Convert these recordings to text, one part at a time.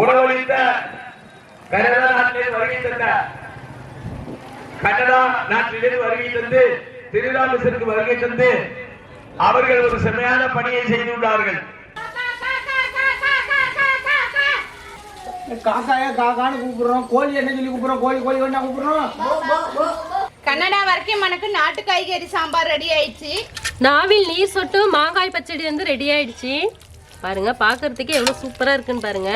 உணவளித்த Canada நாட்டிலே வருகை தந்த கனடா நாட்டிலே வருகை தந்து திருநாமத்திற்கு வருகை தந்து அவர்கள் ஒரு செம்மையான பணியை செய்துள்ளார்கள். காக்காய காக்கான்னு கூப்பிடுறோம். கோழி என்ன சொல்லி கூப்பிடுறோம்? கோழி கோழி என்ன கூப்பிடுறோம். கன்னடா வரைக்கும் எனக்கு நாட்டு காய்கறி சாம்பார் ரெடி ஆயிடுச்சு. நாவில் நீர் சொட்டு மாங்காய் பச்சடி வந்து ரெடி ஆயிடுச்சு. பாருங்க பார்க்கறதுக்கே எவ்வளோ சூப்பராக இருக்குன்னு பாருங்க.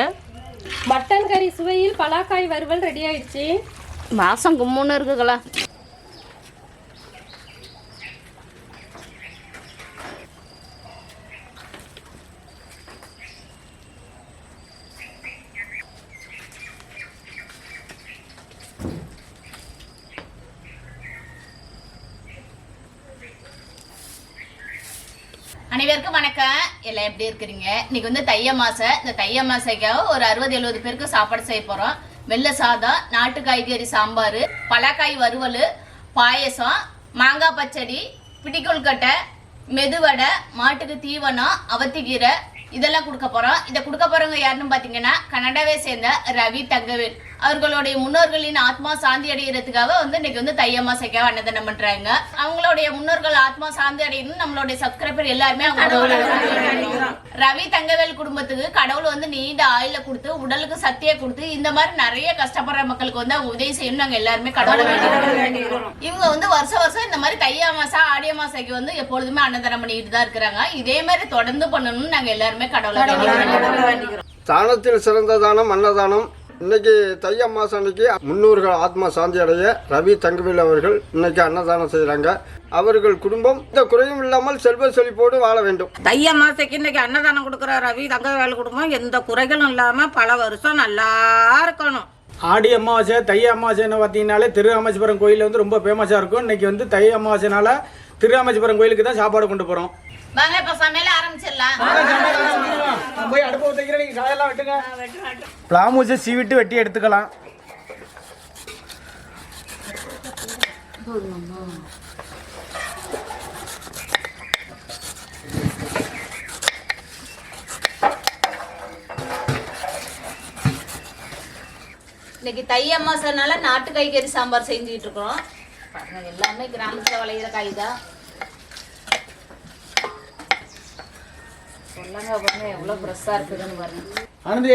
மட்டன் கறி சுவையில் பலாக்காய் வறுவல் ரெடி ஆயிடுச்சு. மாசம் கும்முன்னு இருக்குங்களா அனைவருக்கும் வணக்கம். எல்லாம் எப்படி இருக்கிறீங்க? இன்னைக்கு வந்து தைய மாசை இந்த தைய மாசைக்காக ஒரு அறுபது எழுபது பேருக்கு சாப்பாடு செய்ய போறோம். வெள்ளை சாதம் நாட்டு காய்கறி சாம்பார் பலாக்காய் வறுவல் பாயசம் மாங்காய் பச்சடி பிடிக்கொள்கட்டை மெதுவடை மாட்டுக்கு தீவனம் அவத்திக்கீரை இதெல்லாம் கொடுக்க போறோம். இதை கொடுக்க போறவங்க யாருன்னு பாத்தீங்கன்னா கனடாவை சேர்ந்த ரவி தங்கவேல். அவர்களுடைய முன்னோர்களின் ஆத்மா சாந்தி அடைகிறதுக்காக வந்து இன்னைக்கு வந்து தை அமாசைக்காக அன்னதானம் பண்றாங்க. அவங்களுடைய முன்னோர்கள் ஆத்மா சாந்தி அடையணும் நம்மளுடைய சப்ஸ்கிரைபர் எல்லாருமே அவங்க ரவி தங்கவேல் குடும்பத்துக்கு கடவுள் வந்து நீண்ட ஆயுள கொடுத்து உடலுக்கு சக்தியை கொடுத்து இந்த மாதிரி நிறைய கஷ்டப்படுற மக்களுக்கு வந்து அவங்க உதவி செய்யணும் நாங்க எல்லாருமே கடவுளை வேண்டிக்கிறோம். இவங்க வந்து வருஷம் வருஷம் இந்த மாதிரி தை அமாசா ஆடி அமாசைக்கு வந்து எப்பொழுதுமே அன்னதானம் பண்ணிட்டு தான் இருக்கிறாங்க. இதே மாதிரி தொடர்ந்து பண்ணணும்னு நாங்க எல்லாருமே கடவுளை வேண்டிக்கிறோம். தானத்தில் சிறந்த தானம் அன்னதானம் இன்னைக்கு தை அமாசம் அன்னைக்கு முன்னோர்கள் ஆத்மா சாந்தி அடைய ரவி தங்கவேல் அவர்கள் இன்னைக்கு அன்னதானம் செய்கிறாங்க அவர்கள் குடும்பம் இந்த குறையும் இல்லாமல் செல்வ செழிப்போடு வாழ வேண்டும். தை அமாசைக்கு இன்னைக்கு அன்னதானம் கொடுக்குற ரவி தங்கவேல் குடும்பம் எந்த குறைகளும் இல்லாம பல வருஷம் நல்லா இருக்கணும். ஆடி அமாவாசை தை அமாவாசைன்னு பார்த்தீங்கன்னாலே திரு அமைச்சபுரம் கோயில் வந்து ரொம்ப ஃபேமஸாக இருக்கும். இன்னைக்கு வந்து தை அமாவாசைனால திரு அமைச்சபுரம் கோயிலுக்கு தான் சாப்பாடு கொண்டு போகிறோம் வாங்க இப்ப சமையல ஆரம்பிச்சிடலாம். போய் அடுப்பு ஊற்றிக்கிறேன் நீங்கள் காயெல்லாம் வெட்டுங்க. பிளாமூசை சீவிட்டு வெட்டி எடுத்துக்கலாம். இன்னைக்கு தை அமாசனால நாட்டு காய்கறி சாம்பார் செஞ்சுட்டு இருக்கிறோம் பாருங்க எல்லாமே கிராமத்துல விளையிற காய் தான் சொல்லுங்க பாருங்க எவ்வளவு ஃப்ரெஷ்ஷா இருக்குதுன்னு பாருங்க. ஆனந்தி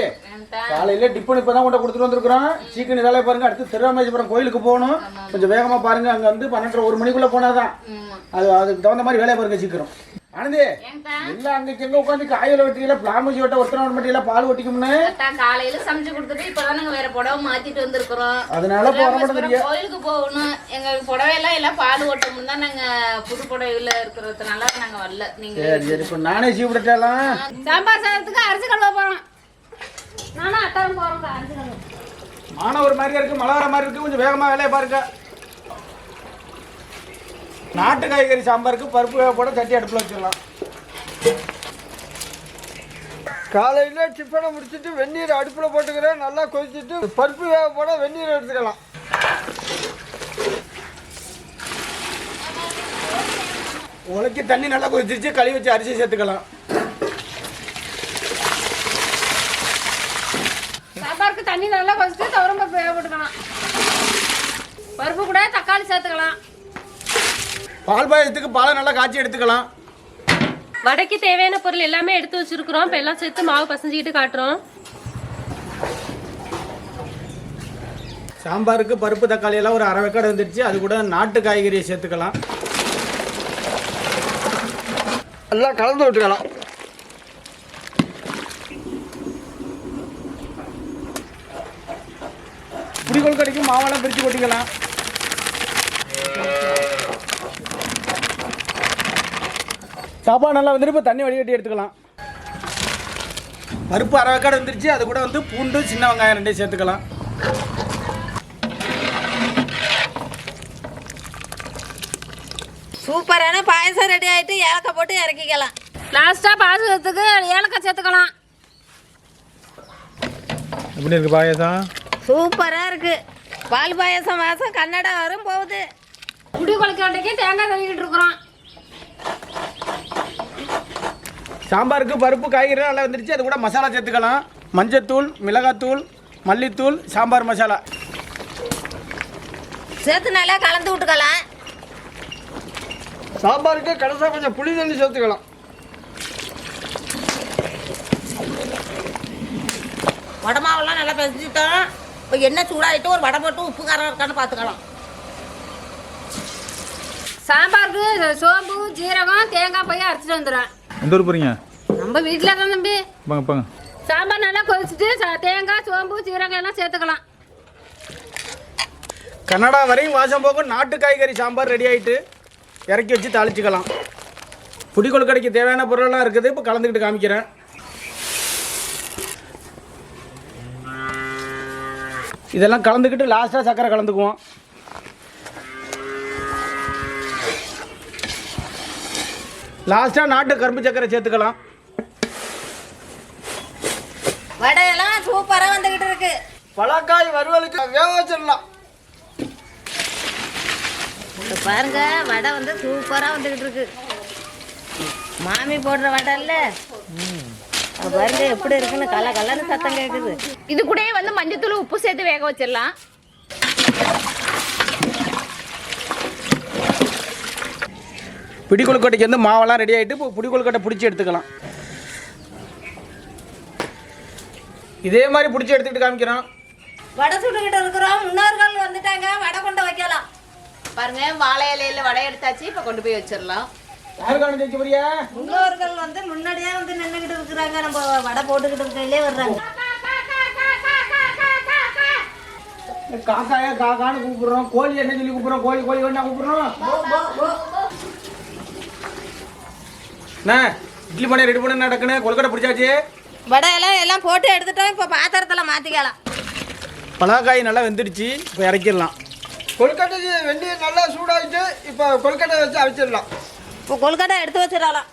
காலையில டிஃபன் இப்போ தான் கொண்டு கொடுத்துட்டு வந்திருக்கிறோம். சீக்கிரம் வேலையை பாருங்க அடுத்து திருராமேஸ்வரம் கோயிலுக்கு போகணும். கொஞ்சம் வேகமா பாருங்க அங்க வந்து பன்னெண்டு ஒரு மணிக்குள்ள போனாதான். அது அதுக்கு தகுந்த மாதிரி வேலையை பாருங்க சீக்கிரம். ஆனந்தி ஏன்டா? எல்லாம் அங்க எங்க உட்காந்து காயில வெட்டியில பிளாமூசி வெட்ட வர மாட்டியில பால் ஒட்டிக்கும்னு காலையில சமைச்சு கொடுத்துட்டு இப்பதானுங்க வேற புடவை மாத்திட்டு வந்திருக்கிறோம். அதனால கோயிலுக்கு போகணும். எங்க புடவை எல்லாம் எல்லாம் பால் ஓட்டணும் தான் நாங்க புது புடவையில இருக்கிறதுனால நாங்க வரல. நீங்க சரி சரி இப்போ நானே சாம்பார் சாதத்துக்கு அரிசி கழுவ போகிறோம் நானும் அத்தாரம் போகிறோம் அரிசி கழுவ. மானம் ஒரு மாதிரி இருக்கு மழை வர மாதிரி இருக்கு கொஞ்சம் வேகமா வேலையை பாருங்க. நாட்டு காய்கறி சாம்பாருக்கு பருப்பு வேக போட சட்டி அடுப்பில் வச்சிடலாம். காலையில் டிஃபனை முடிச்சிட்டு வெந்நீர் அடுப்பில் போட்டுக்கிறேன். நல்லா கொதிச்சுட்டு பருப்பு வேக போட வெந்நீர் எடுத்துக்கலாம். உலக்கி தண்ணி நல்லா கொதிச்சிருச்சு. கழுவி வச்சு அரிசி சேர்த்துக்கலாம். சாம்பாருக்கு தண்ணி நல்லா கொதிச்சு துவரம் பருப்பு வேக போட்டுக்கலாம் பருப்பு கூட தக்காளி சேர்த்துக்கலாம் பால் பாயசத்துக்கு பாலை நல்லா காய்ச்சி எடுத்துக்கலாம். வடைக்கு தேவையான பொருள் எல்லாமே எடுத்து வச்சிருக்கிறோம். இப்போ எல்லாம் சேர்த்து மாவு பசஞ்சிக்கிட்டு காட்டுறோம். சாம்பாருக்கு பருப்பு தக்காளி எல்லாம் ஒரு அரை வெக்காடு வந்துருச்சு. அது கூட நாட்டு காய்கறியை சேர்த்துக்கலாம். நல்லா கலந்து விட்டுக்கலாம். புடிகோல் கடைக்கு மாவெல்லாம் பிரித்து கொட்டிக்கலாம். சாப்பாடு நல்லா வந்துட்டு இப்போ தண்ணி வடிகட்டி எடுத்துக்கலாம். பருப்பு அரை வெக்காடு வந்துருச்சு அது கூட வந்து பூண்டு சின்ன வெங்காயம் ரெண்டையும் சேர்த்துக்கலாம். சூப்பரான பாயசம் ரெடி ஆயிட்டு ஏலக்காய் போட்டு இறக்கிக்கலாம். லாஸ்ட்டாக பாசத்துக்கு ஏலக்காய் சேர்த்துக்கலாம். எப்படி இருக்கு பாயசம்? சூப்பரா இருக்கு. பால் பாயசம் வாசம் கன்னடா வரும் போகுது. குடி குளிக்காண்டைக்கு தேங்காய் கழுவிக்கிட்டு இருக்கிறோம். சாம்பாருக்கு பருப்பு காய்கறி நல்லா வந்துருச்சு. அது கூட மசாலா சேர்த்துக்கலாம். மஞ்சத்தூள் மிளகாத்தூள் மல்லித்தூள் சாம்பார் மசாலா. சேர்த்து நல்லா கலந்து விட்டுக்கலாம். சாம்பாருக்கு கடைசியாக கொஞ்சம் புளி தண்ணி சேர்த்துக்கலாம். வடை மாவெல்லாம் நல்லா பிசைஞ்சிட்டோம். இப்போ எண்ணெய் சூடாயிட்டு ஒரு வடை போட்டு உப்பு காரம் இருக்கான்னு பார்த்துக்கலாம். சாம்பாருக்கு சோம்பு ஜீரகம் தேங்காய் போய் அரைச்சிட்டு வந்துடுறேன். எந்த ஊர் போகிறீங்க நம்ம வீட்டில் தான் தம்பி. போங்க போங்க. சாம்பார் நல்லா கொதிச்சுட்டு தேங்காய் சோம்பு ஜீரகம் எல்லாம் சேர்த்துக்கலாம். கன்னடா வரையும் வாசம் போகும். நாட்டு காய்கறி சாம்பார் ரெடி ஆயிட்டு இறக்கி வச்சு தாளிச்சுக்கலாம். புடி கொழுக்கடைக்கு தேவையான பொருளெல்லாம் இருக்குது. இப்போ கலந்துக்கிட்டு காமிக்கிறேன். இதெல்லாம் கலந்துக்கிட்டு லாஸ்ட்டாக சக்கரை கலந்துக்குவோம். லாஸ்ட்டாக நாட்டு கரும்பு சக்கரை சேர்த்துக்கலாம். வடையெல்லாம் சூப்பராக வந்துக்கிட்டு இருக்கு. பலாக்காய் வறுவலுக்கு வேக வச்சிடலாம். பாருங்க வடை வந்து சூப்பராக வந்துக்கிட்டு இருக்கு. மாமி போடுற வடை இல்ல. பாருங்க எப்படி இருக்குன்னு கல கலன்னு சத்தம் கேட்குது இது கூடயே வந்து மஞ்சத்தூள் உப்பு சேர்த்து வேக வச்சிடலாம். பிடி கொழுக்கட்டைக்கு வந்து மாவெல்லாம் ரெடி ஆகிட்டு இப்போ புடி கொழுக்கட்டை பிடிச்சி எடுத்துக்கலாம். இதே மாதிரி பிடிச்சி எடுத்துக்கிட்டு காமிக்கிறோம். வடை சுட்டுக்கிட்டு இருக்கிறோம். முன்னோர்கள் வந்துட்டாங்க. வடை கொண்டு வைக்கலாம். பாருங்க வாழை இலையில வடை எடுத்தாச்சு. இப்போ கொண்டு போய் வச்சிடலாம். முன்னோர்கள் வந்து முன்னாடியே வந்து நின்றுக்கிட்டு இருக்கிறாங்க. நம்ம வடை போட்டுக்கிட்டு இருக்கையிலே வர்றாங்க. காக்காயா காக்கான்னு கூப்பிடுறோம். கோழி என்ன சொல்லி கூப்பிடுறோம்? கோழி கோழி வேணா கூப்பிடுறோம். அண்ணா இட்லி பண்ணி ரெடி பண்ணி நடக்குன்னு? கொழுக்கட்டை பிடிச்சாச்சு? வடையெல்லாம் எல்லாம் போட்டு எடுத்துட்டோம் இப்போ பாத்திரத்தில் மாற்றிக்கலாம் பலாக்காய் நல்லா வெந்துடுச்சு இப்போ இறக்கிடலாம். கொழுக்கட்டைக்கு வெந்நீர் நல்லா சூடாயிட்டு இப்போ கொழுக்கட்டை வச்சு அவிச்சிடலாம். இப்போ கொழுக்கட்டை எடுத்து வச்சிடலாம்.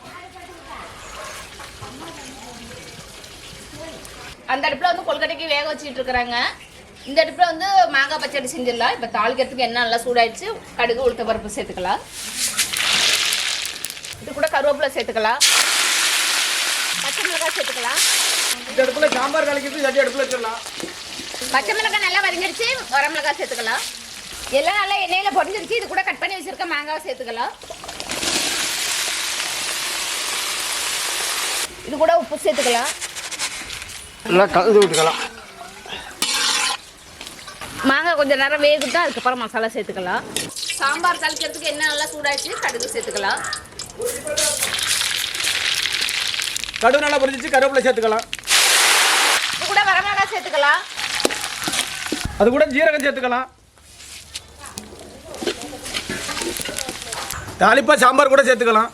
அந்த அடுப்புல வந்து கொழுக்கட்டைக்கு வேக வச்சுட்டு இருக்கிறாங்க. இந்த அடுப்புல வந்து மாங்காய் பச்சடி செஞ்சிடலாம். இப்போ தாளிக்கிறதுக்கு எண்ணெய் நல்லா சூடாயிடுச்சு. கடுகு உளுத்த பருப்பு சேர்த்துக்கலாம். இது கூட கருவேப்பிலை சேர்த்துக்கலாம். பச்சை மிளகாய் சேர்த்துக்கலாம். இந்த இடத்துல சாம்பார் கலக்கிறது சட்டி அடுப்பில் வச்சிடலாம். பச்சை மிளகாய் நல்லா வதங்கிடுச்சு வர மிளகாய் சேர்த்துக்கலாம். எல்லாம் நல்லா எண்ணெயில பொரிஞ்சிருச்சு இது கூட கட் பண்ணி வச்சிருக்க மாங்காய் சேர்த்துக்கலாம். இது கூட உப்பு சேர்த்துக்கலாம். நல்லா கலந்து விட்டுக்கலாம். மாங்காய் கொஞ்சம் நேரம் வேகுதான் அதுக்கப்புறம் மசாலா சேர்த்துக்கலாம். சாம்பார் தாளிக்கிறதுக்கு எண்ணெய் நல்லா சூடாச்சு கடுகு சேர்த்துக்கலாம். கடுகு நல்லா பொரிச்சிச்சு கருவேப்பிலை சேர்த்துக்கலாம். இது கூட வரமிளகாய் சேர்த்துக்கலாம். அது கூட ஜீரகம் சேர்த்துக்கலாம். தாளிப்பா சாம்பார் கூட சேர்த்துக்கலாம்.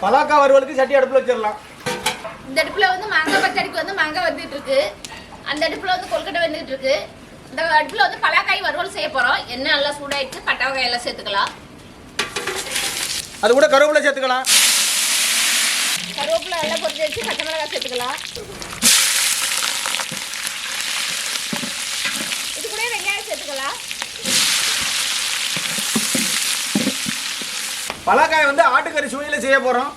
பலாக்காய் வறுவலுக்கு சட்டி அடுப்பில் வச்சிடலாம். இந்த அடுப்புல வந்து மாங்காய் பச்சடிக்கு வந்து மாங்காய் வந்துட்டு இருக்கு. அந்த அடுப்புல வந்து கொல்கட்டை வந்துட்டு இருக்கு. இந்த அடுப்புல வந்து பலாக்காய் வறுவல் செய்ய போறோம். எண்ணெய் நல்லா சூடாயிடுச்சு. பட்டை வகையெல்லாம் சேர்த்துக்கலாம். அது கூட கருவேப்பிலை சேர்த்துக்கலாம். கருவேப்பிலை எல்லாம் பொரிச்சு வச்சு பச்சை மிளகாய் சேர்த்துக்கலாம். இது கூட வெங்காயம் சேர்த்துக்கலாம். பலாக்காய் வந்து ஆட்டுக்கறி சுவையில் செய்ய போகிறோம்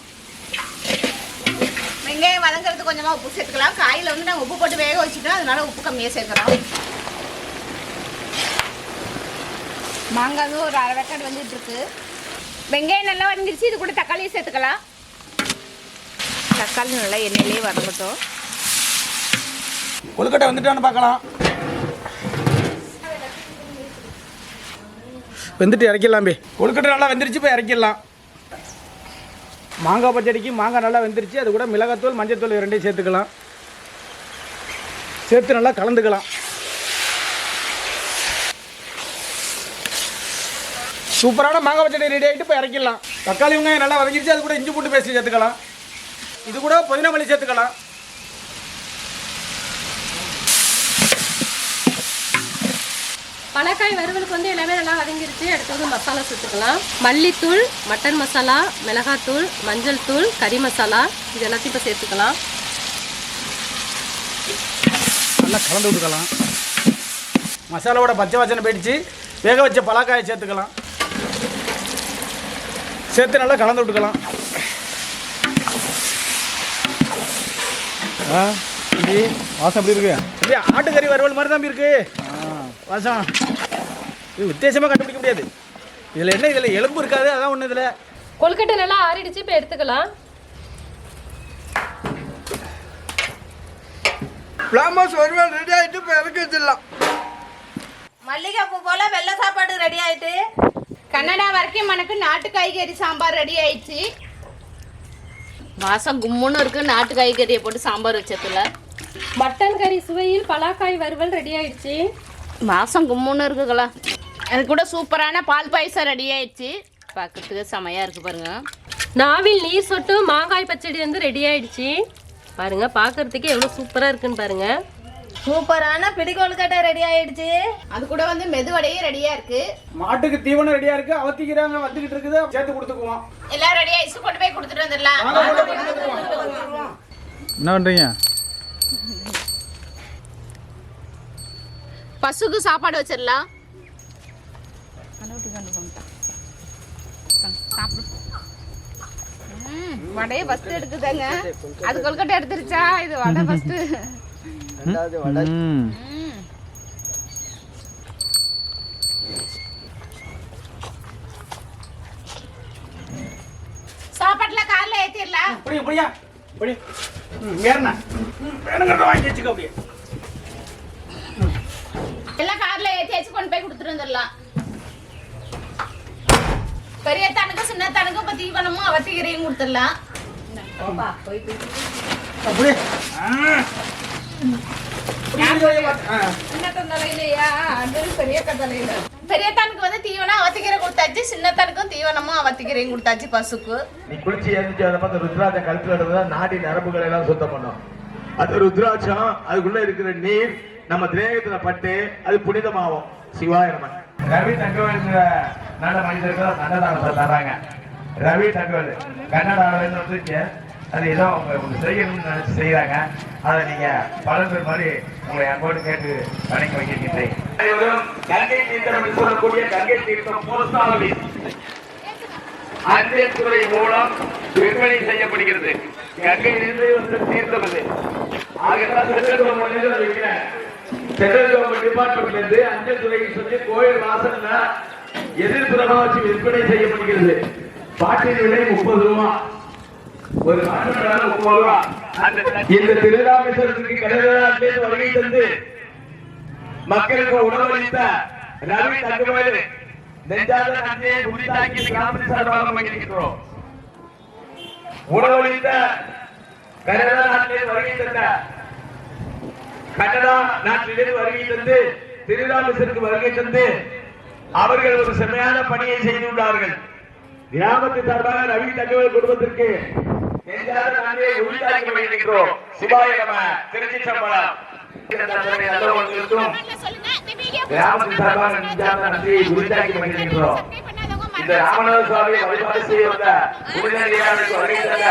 வெங்காயம் வதங்குறதுக்கு கொஞ்சமா உப்பு சேர்த்துக்கலாம். காயில வந்து நாங்கள் உப்பு போட்டு வேக வச்சுட்டோம் அதனால உப்பு கம்மியாக சேர்க்குறோம். மாங்காய் வந்து ஒரு அரை வெக்காடு வந்துட்டு இருக்கு வெங்காயம் நல்லா வதங்கிடுச்சு இது கூட தக்காளியை சேர்த்துக்கலாம். தக்காளி நல்லா எண்ணெயிலேயே வதங்கட்டும். கொழுக்கட்டை வந்துட்டான்னு பார்க்கலாம். வெந்துட்டு இறக்கிடலாம் பே. கொழுக்கட்டை நல்லா வெந்துருச்சு போய் இறக்கிடலாம். மாங்காய் பச்சடிக்கு மாங்காய் நல்லா வெந்துருச்சு அது கூட மிளகாத்தூள் மஞ்சத்தூள் இது ரெண்டையும் சேர்த்துக்கலாம். சேர்த்து நல்லா கலந்துக்கலாம். சூப்பரான மாங்காய் பச்சடி ரெடி ஆகிட்டு போய் இறக்கிடலாம். தக்காளி வெங்காயம் நல்லா வதங்கிருச்சு அது கூட இஞ்சி பூண்டு பேஸ்ட் சேர்த்துக்கலாம். இது கூட புதினா மல்லி சேர்த்துக்கலாம். பலக்காய் வறுவலுக்கு வந்து எல்லாமே நல்லா வதங்கிருச்சு அடுத்து வந்து மசாலா சேர்த்துக்கலாம். மல்லித்தூள் மட்டன் மசாலா மிளகாத்தூள் மஞ்சள் தூள் கறி மசாலா இது எல்லாத்தையும் இப்போ சேர்த்துக்கலாம். நல்லா கலந்து விட்டுக்கலாம். மசாலாவோட பச்சை வாசனை போயிடுச்சு. வேக வச்ச பலாக்காயை சேர்த்துக்கலாம். சேர்த்து நல்லா கலந்து விட்டுக்கலாம். ஆ தம்பி வாசம் எப்படி இருக்கு? தம்பி ஆட்டுக்கறி வறுவல் மாதிரி தம்பி இருக்கு. வாசம். இது வித்தியாசமாக கண்டுபிடிக்க முடியாது. இதில் என்ன இதில் எலும்பு இருக்காது அதான் ஒன்று இதில். கொழுக்கட்டை நல்லா ஆறிடுச்சு இப்போ எடுத்துக்கலாம். பிளாமஸ் வருவாள் ரெடி ஆகிட்டு இப்போ இறக்கி வச்சிடலாம். மல்லிகைப்பூ போல வெள்ளை சாப்பாடு ரெடி ஆயிட்டு. கன்னடா வரைக்கும் எனக்கு நாட்டு காய்கறி சாம்பார் ரெடி ஆயிடுச்சு. வாசம் கும்முன்னு இருக்கு நாட்டு காய்கறியை போட்டு சாம்பார் வச்சதுல. மட்டன் கறி சுவையில் பலாக்காய் வறுவல் ரெடி ஆயிடுச்சு. வாசம் கும்முன்னு இருக்குங்களா அது கூட சூப்பரான பால் பாயசம் ரெடி ஆயிடுச்சு. பார்க்கறதுக்கு செமையா இருக்கு பாருங்க. நாவில் நீர் சொட்டு மாங்காய் பச்சடி வந்து ரெடி ஆயிடுச்சு. பாருங்க பார்க்கறதுக்கே எவ்வளோ சூப்பராக இருக்குன்னு பாருங்க. சூப்பரான பிடி கொழுக்கட்டை ரெடி ஆயிடுச்சு. அது கூட வந்து மெதுவடையும் ரெடியா இருக்கு. மாட்டுக்கு தீவனம் ரெடியாக இருக்கு. அவத்திக்கிறாங்க வந்துக்கிட்டு இருக்குது. சேர்த்து கொடுத்துக்குவோம். எல்லாம் ரெடி ஆயிடுச்சு கொண்டு போய் கொடுத்துட்டு வந்துடலாம். என்ன பண்ணுறீங்க பசுக்கு சாப்பாடு வச்சிடலாம். வடையை ஃபர்ஸ்ட் எடுக்குதாங்க. அது கொல்கட்டை எடுத்துருச்சா? இது வடை ஃபர்ஸ்ட் ரெண்டாவது வடை. ம். சாப்பாட்டுல காலைல இப்படி இப்படியா இப்படி ம் வேறண்ணா வேணுங்கிறத வாங்கி வச்சுக்கோ அப்படியே. எல்லாம் கார்ல ஏத்தியாச்சு கொண்டு போய் கொடுத்துட்டு வந்துடலாம். பெரியத்தானுக்கும் சின்னத்தானுக்கும் இப்ப தீவனமும் அவத்திகரையும் கொடுத்துடலாம். அப்படியே ஆ. ஆ. பெரியத்தானுக்கு வந்து தீவனம் அவத்திக்கீரை கொடுத்தாச்சு சின்னத்தானுக்கும் தீவனமும் அவத்திக்கீரையும் கொடுத்தாச்சு பசுக்கு நீ குளிச்சு எழுந்துச்சு அதை பார்த்து ருத்ராட்சம் கழுத்துல இருந்தா நாடி நரம்புகளை எல்லாம் சுத்தம் பண்ணும் அது ருத்ராட்சம் அதுக்குள்ள இருக்கிற நீர் நம்ம தேகத்துல பட்டு அது புனிதமாகும் சிவாய நம ரவி தங்கவேல் நல்ல மனிதர்கள் தான் கன்னடாவில் தர்றாங்க ரவி தங்கவேல் கன்னடாவில் வந்து அது ஏதோ அவங்க உங்களுக்கு செய்யணும்னு நினைச்சு செய்யறாங்க அதை நீங்க பல பேர் மாதிரி உங்களை அன்போடு கேட்டு வணங்கி வைக்கின்றேன். கங்கை தீர்த்தம் என்று சொல்லக்கூடிய கங்கை தீர்த்தம் போஸ்ட் ஆஃபீஸ் அஞ்சல் துறை மூலம் விற்பனை செய்யப்படுகிறது. கங்கையிலிருந்து வந்து தீர்த்தம் அது. ஆகத்தான் சென்ட்ரல் வைக்கிறேன் டிபார்ட்மெண்ட்ல இருந்து அஞ்சல் துறைக்கு சொல்லி கோயில் வாசல்ல எதிர்ப்புறமா வச்சு விற்பனை செய்யப்படுகிறது. பாட்டின் விலை முப்பது ரூபா. ஒரு காட்டுல முப்பது ரூபா இந்த திருராமேஸ்வரத்துக்கு கடலாட்டிலிருந்து வருகை தந்து மக்களுக்கு உணவளித்த ரவி தங்கவேலு நெஞ்சாத நன்றியை உரித்தாக்கி கிராம சார்பாக மகிழ்கிறோம் உணவளித்த கடலா நாட்டிலே வருகை தந்த கனடா நாட்டிலிருந்து வருகை தந்து திருராமேஸ்வருக்கு வருகை தந்து அவர்கள் ஒரு செம்மையான பணியை செய்துள்ளார்கள் கிராமத்து சார்பாக ரவி தகவல் குடும்பத்திற்கு நெஞ்சாத நன்றியை உரித்தாக்கி மகிழ்கிறோம் சிவாய நம திருச்சி சம்பளம். கிராமத்து சார்பாக நெஞ்சாத நன்றியை உரித்தாக்கி மகிழ்கிறோம் இந்த ராமநாத சுவாமி வழிபாடு செய்ய வந்த உறுதியாக